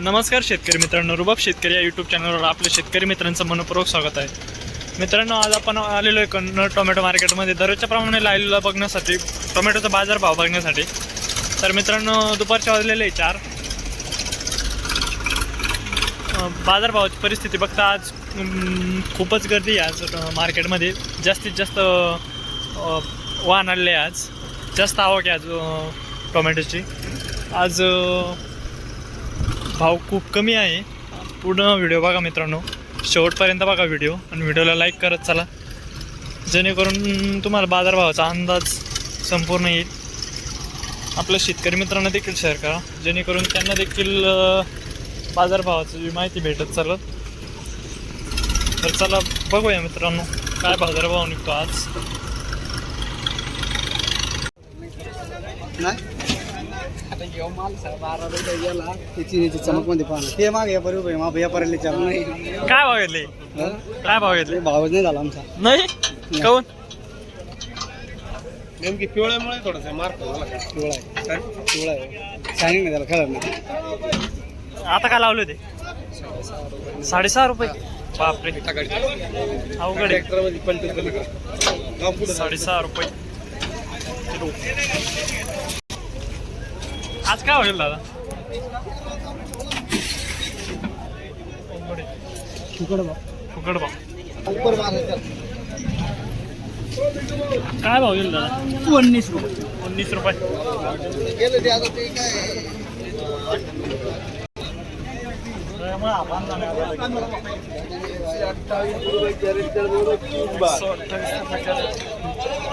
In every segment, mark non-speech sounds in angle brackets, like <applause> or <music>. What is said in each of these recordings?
नमस्कार शेतकरी मित्रांनो रुबाब शेतकरी या यूट्यूब चॅनलवर आपल्या शेतकरी मित्रांचं मनपूर्वक स्वागत आहे. मित्रांनो आज आपण आलेलो आहे कन्नड टोमॅटो मार्केटमध्ये. दररोजच्या प्रमाणे लाईव्हला बघण्यासाठी टोमॅटोचा बाजारभाव बघण्यासाठी. तर मित्रांनो दुपारच्या वाजलेले आहे चार. बाजारभावाची परिस्थिती बघता आज खूपच गर्दी आहे आज मार्केटमध्ये. जास्तीत जास्त वाहन आलेले आहे आज. जास्त आवक आहे आज टोमॅटोची. आज भाव खूप कमी आहे. पूर्ण व्हिडिओ बघा मित्रांनो. शेवटपर्यंत बघा व्हिडिओ आणि व्हिडिओला लाईक करत चला. जेणेकरून तुम्हाला बाजारभावाचा अंदाज संपूर्ण येईल. आपल्या शेतकरी मित्रांना देखील शेअर करा. जेणेकरून त्यांना देखील बाजारभावाची माहिती भेटत चालत. तर चला बघूया मित्रांनो काय बाजारभाव निघतो आज. आता घेऊ माल सर बारा रुपये गेला त्याची याची चमकमध्ये पाहणं ते मागे काय भाव घेतले? काय भाव घेतले? भावच नाही झाला आमचा. नाही? काऊन? नेमकी पिवळ्यामुळे थोडंसं मार्क झाला का? पिवळा आहे. पिवळा आहे. शायनिंग नाही त्याला खरं नाही. आता काय लावले ते साडेसहा रुपये. बापरे. अवघड ट्रॅक्टरमध्ये पंचवीस साडेसहा रुपये. किलो आज काय होईल दादा? फुकट भाव. काय भाव येईल दादा? उन्नीस रुपये. उन्नीस रुपये.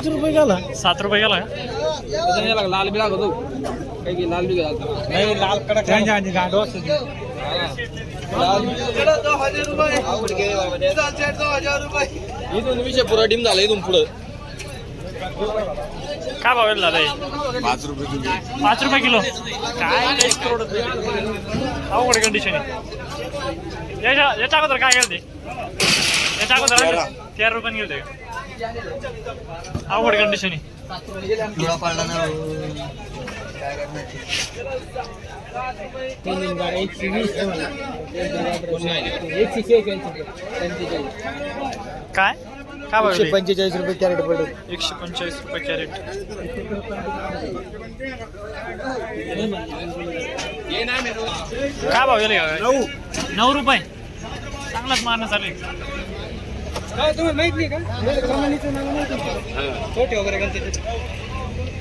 रुपये गेला. सात रुपये गेला का? लाल बिळा होतो काही की लाल बिळा नाही लाल कडक इथून विषय पुरा डीम झाला इथून पुढं. काय भाव हे? पाच रुपये किलो. पाच रुपये किलो. काय परवडत नाही. अवघड कंडिशन आहे. याच्या याच्या अगोदर काय गेलं ते याच्या अगोदर? तेरा. रुपयाने गेले अवघड कंडिशन आहे. काय? काय भाव? पंचेचाळीस रुपये कॅरेट पडत एकशे पंचेचाळीस रुपये कॅरेट. काय भाव गेले नऊ. नऊ रुपये. चांगलाच मारणं चालू आहे तुम्ही माहीत नाही का? कमानीचं नाव माहिती छोटे वगैरे घालते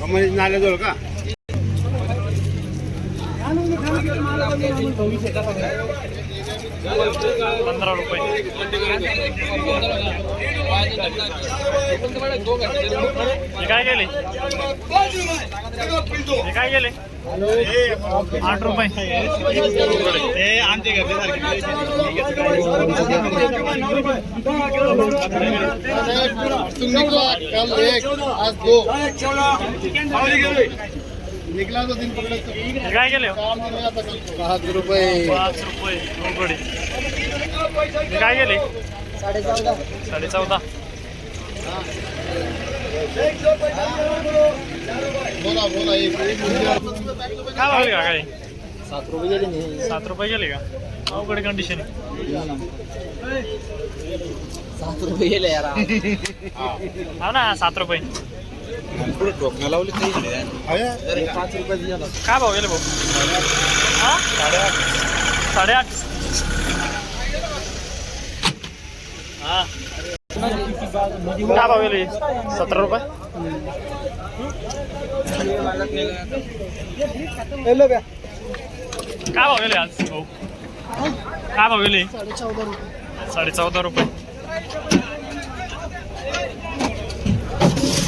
कमानी नाल्याजवळ का? पंधरा रुपये हे काय गेले हे काय गेले आठ रुपये. हे आमच्या निकला तो दिन पकड़ा हे काय गेले पाच रुपये. पाच रुपये हे काय गेले साडे चौदा बोला बोला एक काय भाव का काय सात रुपये गेले नाही सात रुपये गेले का? अवघड कंडिशन सात रुपये गेले यार. हा ना सात रुपये. पुढे टोकणं लावली काही पाच रुपये काय भाव गेले भाऊ? हा? साडेआठ. हा. काय भाव गेले? सतरा रुपये? काय भाव गेले आज भाऊ? काय भाव गेले? साडे चौदा रुपये.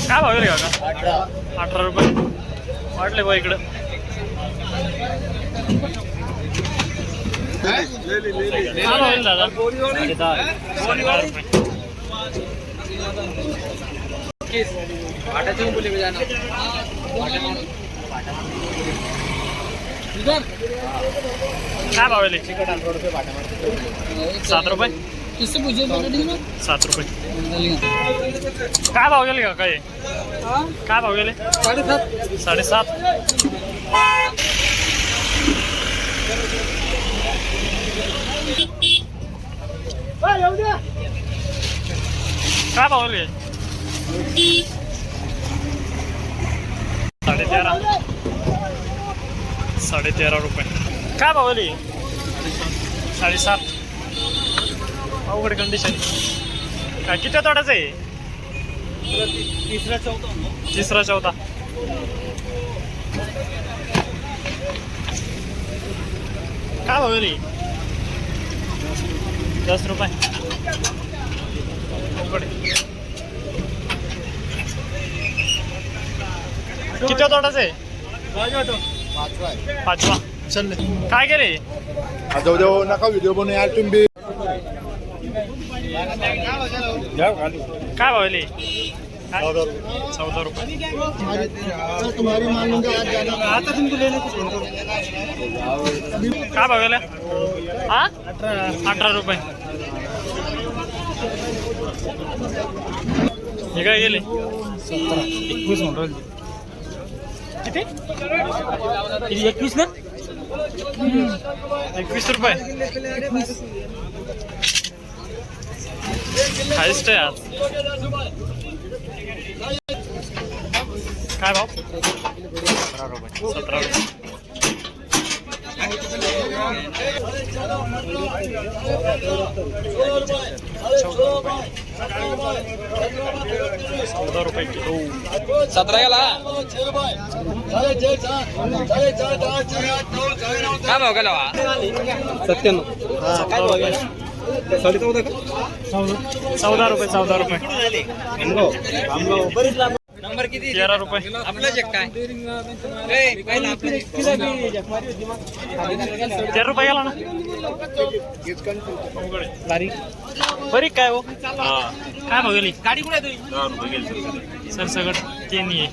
काय भाव गेले काका? अठरा. रुपये. वाटले बा इकडं. काय? भाव गेले दादा? दहा रुपये. काय भाव गेले? सात रुपये. सात रुपये. काय भाव गेले का काय? काय भाव गेले? साडेसात. साडेसात. काय भावले साडे तेरा साडे तेरा रुपये. काय भावली साडेसात. अवघड कंडिशन काय किती तोडाचं आहे? तिसरा चौथा. तिसरा चौथा. काय भावली दस रुपये. अवघड. किती तोडाचं आहे? पाचवा पाचवा. चल काय केले जाऊ देऊ नका व्हिडिओ बनवू. यार तुम्ही काय भावली चौदा रुपये. आता तुमको लेने को काय भावले हा? अठरा रुपये. हे काय गेले? एकवीस म्हणून किती? एकवीस ना? एकवीस रुपये. हायस्ट आहे आज काय भाव सतरा रुपये सतरा रुपये चौदा रुपये किलो सतरा गेला काय भाव गेला सत्त्याण्णव साडे चौदा का? चौदा रुपये चौदा रुपये. नंबर किती? तेरा रुपये. आपलं चेक काय? तेरा रुपये गेला ना. तारीख बरी काय हो? काय भाव गेली गाडी कुठे तुझी? सर सगळं. ते नाही आहे.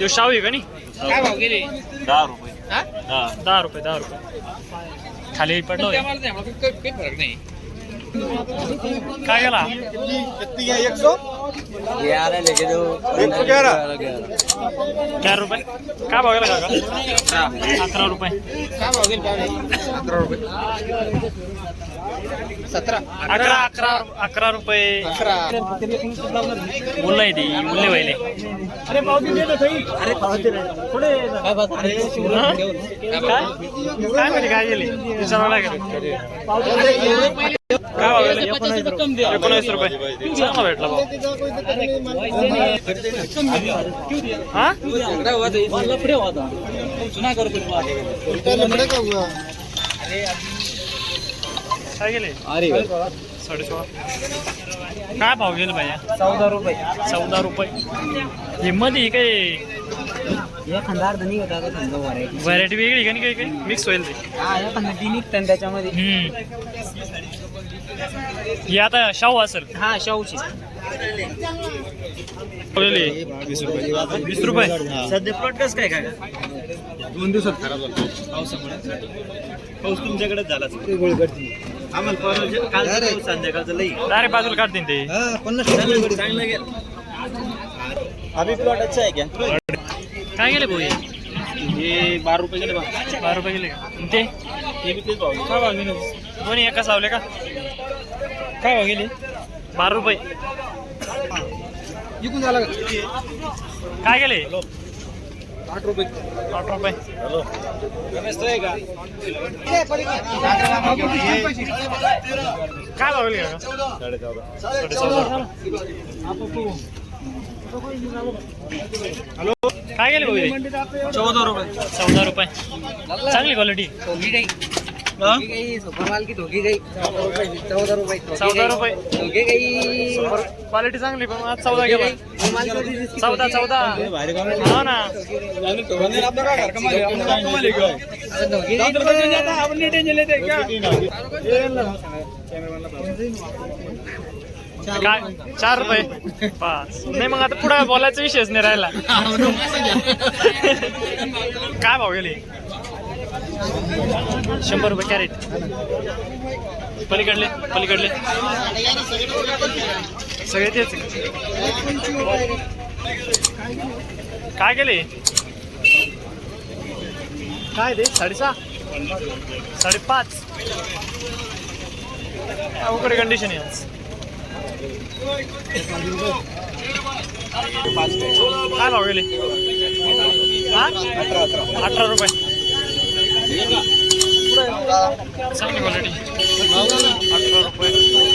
तो शाहू आहे का नाही? काय भाव गेले? दहा रुपये. हा? दहा रुपये दहा रुपये. खाली पडलो काही फरक नाही, नाही काय गेला? एक सौ एक सौ ग्यारह रुपये. काय भाव गेला काका? अकरा रुपये. काय भाव गेले अकरा रुपये. अकरा अकरा अकरा रुपये. अकरा. बोललाय ती बोलले पहिले अरे पावती दे ना सही अरे पावती थोडे? काय काय माहिती काय गेली? विचारावं लागेल. काय भाव गेले एकोणीस रुपये चांगला भेटला भाऊ हा? काय गेले अरे. साडे सोळा काय भाव गेले भैया चौदा रुपये. चौदा रुपये. हे मध्ये काय? अर्ध व्हरायटी वेगळी का नाही काही काही? मिक्स होईल ते. हा त्याच्यामध्ये. हे आता शाहू असेल. हा शाहूची. गेली वीस रुपये. सध्या प्लॉट कसं काय काय? दोन दिवसात खराब झाला पाऊस तुमच्याकडेच झाला आम्हाला काल संध्याकाळचं लई. डायरेक्ट बाजूला काढतील ते. पन्नास चांगलं गेलं. अभि प्लॉट अच्छा आहे क्या काय गेले भाऊ हे? हे बारा रुपये गेले बा. बारा रुपये गेले का? आणि ते? हे बी तेच भाव काय भाव गेले दोन्ही एका सावले का? काय भाव गेले? बारा रुपये. इकून झाला काय गेले? आठ रुपये. आठ रुपये. काय भाव गेले? का हॅलो काय गेले भाऊ? हे? चौदा रुपये. चौदा रुपये. चांगली क्वालिटी सुपरमाल की धोकी गई चौदा रुपये चौदा रुपये धोकी गई क्वालिटी चांगली पण आज चौदा गेला. चौदा चौदा. हो ना. काय? चार रुपये? पाच. नाही मग आता पुढे बोलायचा विषयच नाही राहिला. <laughs> काय भाव गेले? शंभर रुपये कॅरेट. पलीकडले पलीकडले. सगळे तेच काय गेले काय ते? साडेसहा? साडेपाच? अवघड कंडिशन आहे आज. काय भाव गेले? अठरा रुपये चांगली क्वालिटी अठरा रुपये